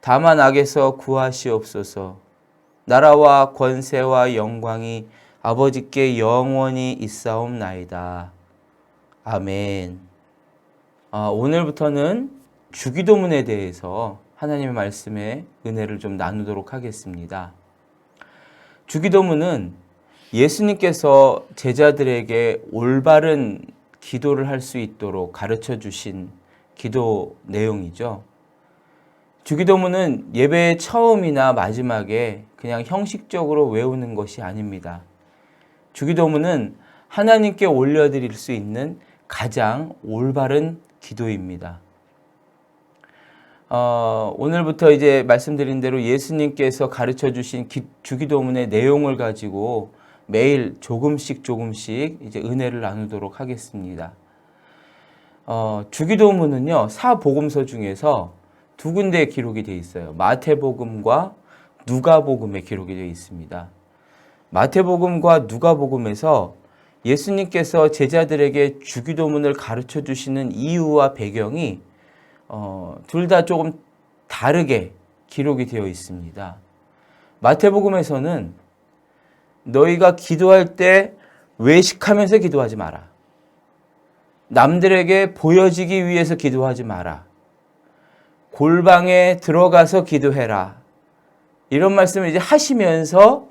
다만 악에서 구하시옵소서. 나라와 권세와 영광이 아버지께 영원히 있사옵나이다. 아멘. 아, 오늘부터는 주기도문에 대해서 하나님의 말씀에 은혜를 좀 나누도록 하겠습니다. 주기도문은 예수님께서 제자들에게 올바른 기도를 할 수 있도록 가르쳐 주신 기도 내용이죠. 주기도문은 예배의 처음이나 마지막에 그냥 형식적으로 외우는 것이 아닙니다. 주기도문은 하나님께 올려드릴 수 있는 가장 올바른 기도입니다. 어, 오늘부터 이제 말씀드린 대로 예수님께서 가르쳐 주신 기, 주기도문의 내용을 가지고 매일 조금씩 조금씩 이제 은혜를 나누도록 하겠습니다. 어, 주기도문은요, 사복음서 중에서 두 군데 기록이 되어 있어요. 마태복음과 누가복음에 기록이 되어 있습니다. 마태복음과 누가복음에서 예수님께서 제자들에게 주기도문을 가르쳐 주시는 이유와 배경이 어, 둘 다 조금 다르게 기록이 되어 있습니다. 마태복음에서는 너희가 기도할 때 외식하면서 기도하지 마라. 남들에게 보여지기 위해서 기도하지 마라. 골방에 들어가서 기도해라. 이런 말씀을 이제 하시면서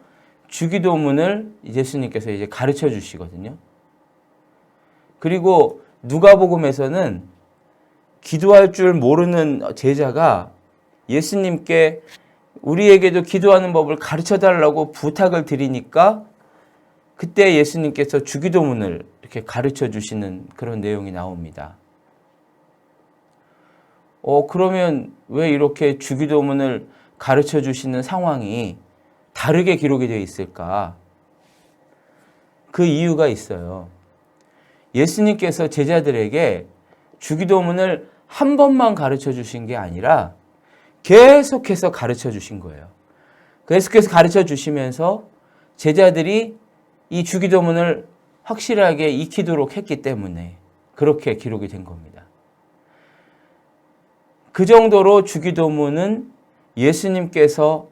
주기도문을 예수님께서 이제 가르쳐 주시거든요. 그리고 누가복음에서는 기도할 줄 모르는 제자가 예수님께 우리에게도 기도하는 법을 가르쳐 달라고 부탁을 드리니까 그때 예수님께서 주기도문을 이렇게 가르쳐 주시는 그런 내용이 나옵니다. 어, 그러면 왜 이렇게 주기도문을 가르쳐 주시는 상황이 다르게 기록이 되어 있을까? 그 이유가 있어요. 예수님께서 제자들에게 주기도문을 한 번만 가르쳐 주신 게 아니라 계속해서 가르쳐 주신 거예요. 계속해서 가르쳐 주시면서 제자들이 이 주기도문을 확실하게 익히도록 했기 때문에 그렇게 기록이 된 겁니다. 그 정도로 주기도문은 예수님께서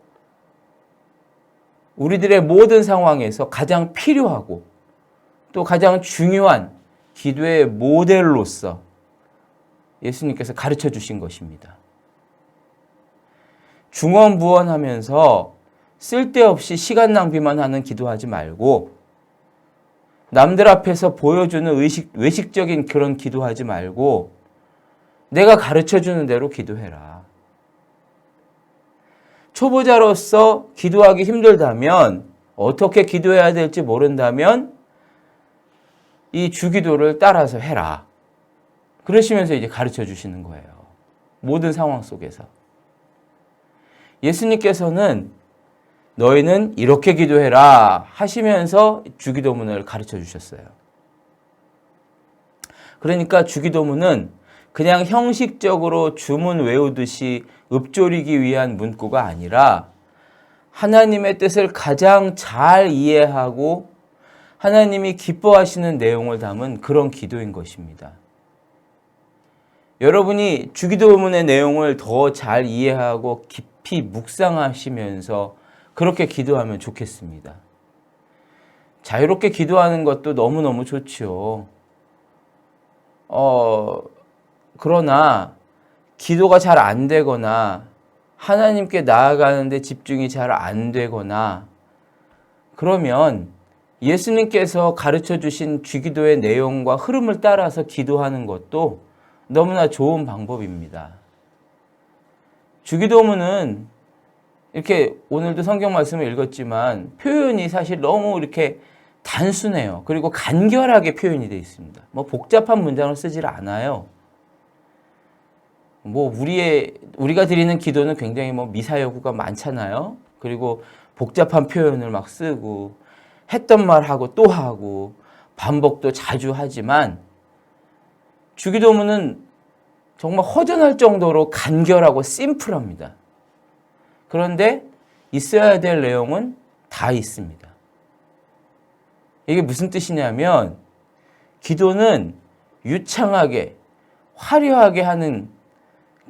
우리들의 모든 상황에서 가장 필요하고 또 가장 중요한 기도의 모델로서 예수님께서 가르쳐 주신 것입니다. 중언부언하면서 쓸데없이 시간 낭비만 하는 기도하지 말고 남들 앞에서 보여주는 의식, 외식적인 그런 기도하지 말고 내가 가르쳐 주는 대로 기도해라. 초보자로서 기도하기 힘들다면 어떻게 기도해야 될지 모른다면 이 주기도를 따라서 해라. 그러시면서 이제 가르쳐 주시는 거예요. 모든 상황 속에서. 예수님께서는 너희는 이렇게 기도해라 하시면서 주기도문을 가르쳐 주셨어요. 그러니까 주기도문은 그냥 형식적으로 주문 외우듯이 읊조리기 위한 문구가 아니라 하나님의 뜻을 가장 잘 이해하고 하나님이 기뻐하시는 내용을 담은 그런 기도인 것입니다. 여러분이 주기도문의 내용을 더 잘 이해하고 깊이 묵상하시면서 그렇게 기도하면 좋겠습니다. 자유롭게 기도하는 것도 너무너무 좋지요. 어, 그러나 기도가 잘 안 되거나 하나님께 나아가는데 집중이 잘 안 되거나 그러면 예수님께서 가르쳐 주신 주기도의 내용과 흐름을 따라서 기도하는 것도 너무나 좋은 방법입니다. 주기도문은 이렇게 오늘도 성경 말씀을 읽었지만 표현이 사실 너무 이렇게 단순해요. 그리고 간결하게 표현이 되어 있습니다. 뭐 복잡한 문장을 쓰질 않아요. 뭐 우리의 우리가 드리는 기도는 굉장히 뭐 미사 여구가 많잖아요. 그리고 복잡한 표현을 막 쓰고 했던 말 하고 또 하고 반복도 자주 하지만 주기도문은 정말 허전할 정도로 간결하고 심플합니다. 그런데 있어야 될 내용은 다 있습니다. 이게 무슨 뜻이냐면 기도는 유창하게 화려하게 하는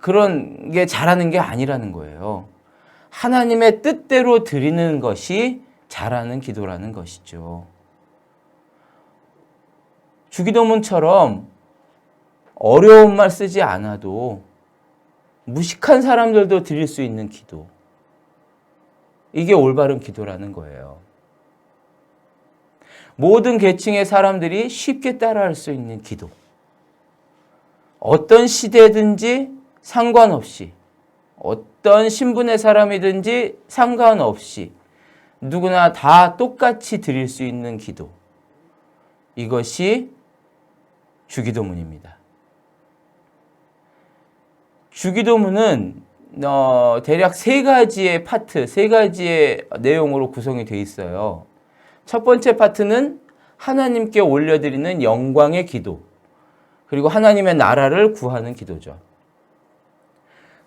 그런 게 잘하는 게 아니라는 거예요. 하나님의 뜻대로 드리는 것이 잘하는 기도라는 것이죠. 주기도문처럼 어려운 말 쓰지 않아도 무식한 사람들도 드릴 수 있는 기도. 이게 올바른 기도라는 거예요. 모든 계층의 사람들이 쉽게 따라할 수 있는 기도. 어떤 시대든지 상관없이, 어떤 신분의 사람이든지 상관없이 누구나 다 똑같이 드릴 수 있는 기도. 이것이 주기도문입니다. 주기도문은 어, 대략 세 가지의 파트, 세 가지의 내용으로 구성이 되어 있어요. 첫 번째 파트는 하나님께 올려드리는 영광의 기도, 그리고 하나님의 나라를 구하는 기도죠.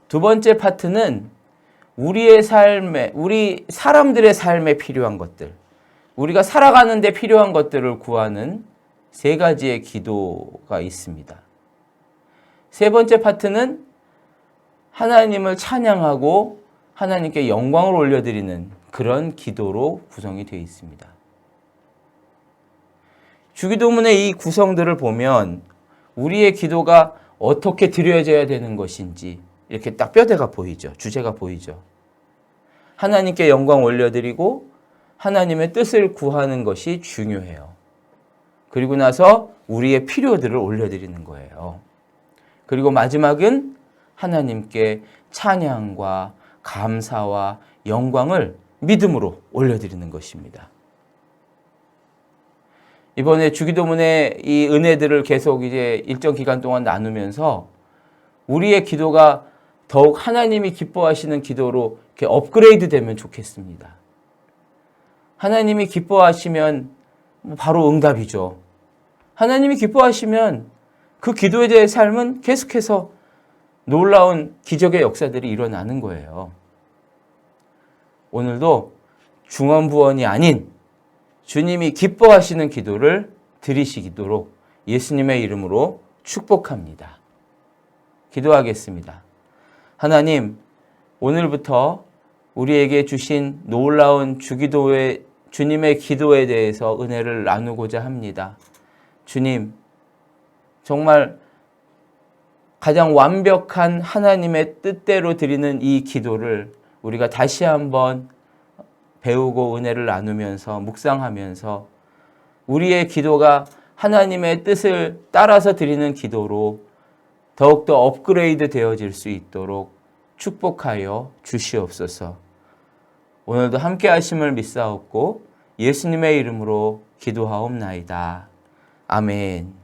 두 번째 파트는 우리의 삶에, 우리 사람들의 삶에 필요한 것들, 우리가 살아가는데 필요한 것들을 구하는 세 가지의 기도가 있습니다. 세 번째 파트는 하나님을 찬양하고 하나님께 영광을 올려드리는 그런 기도로 구성이 되어 있습니다. 주기도문의 이 구성들을 보면 우리의 기도가 어떻게 드려져야 되는 것인지 이렇게 딱 뼈대가 보이죠. 주제가 보이죠. 하나님께 영광 올려드리고 하나님의 뜻을 구하는 것이 중요해요. 그리고 나서 우리의 필요들을 올려드리는 거예요. 그리고 마지막은 하나님께 찬양과 감사와 영광을 믿음으로 올려드리는 것입니다. 이번에 주기도문의 이 은혜들을 계속 이제 일정 기간 동안 나누면서 우리의 기도가 더욱 하나님이 기뻐하시는 기도로 이렇게 업그레이드 되면 좋겠습니다. 하나님이 기뻐하시면 바로 응답이죠. 하나님이 기뻐하시면 그 기도에 대해 삶은 계속해서 놀라운 기적의 역사들이 일어나는 거예요. 오늘도 중언부언이 아닌 주님이 기뻐하시는 기도를 드리시도록 예수님의 이름으로 축복합니다. 기도하겠습니다. 하나님, 오늘부터 우리에게 주신 놀라운 주기도의 주님의 기도에 대해서 은혜를 나누고자 합니다. 주님, 정말 가장 완벽한 하나님의 뜻대로 드리는 이 기도를 우리가 다시 한번 배우고 은혜를 나누면서 묵상하면서 우리의 기도가 하나님의 뜻을 따라서 드리는 기도로 더욱더 업그레이드 되어질 수 있도록 축복하여 주시옵소서. 오늘도 함께 하심을 믿사옵고 예수님의 이름으로 기도하옵나이다. 아멘.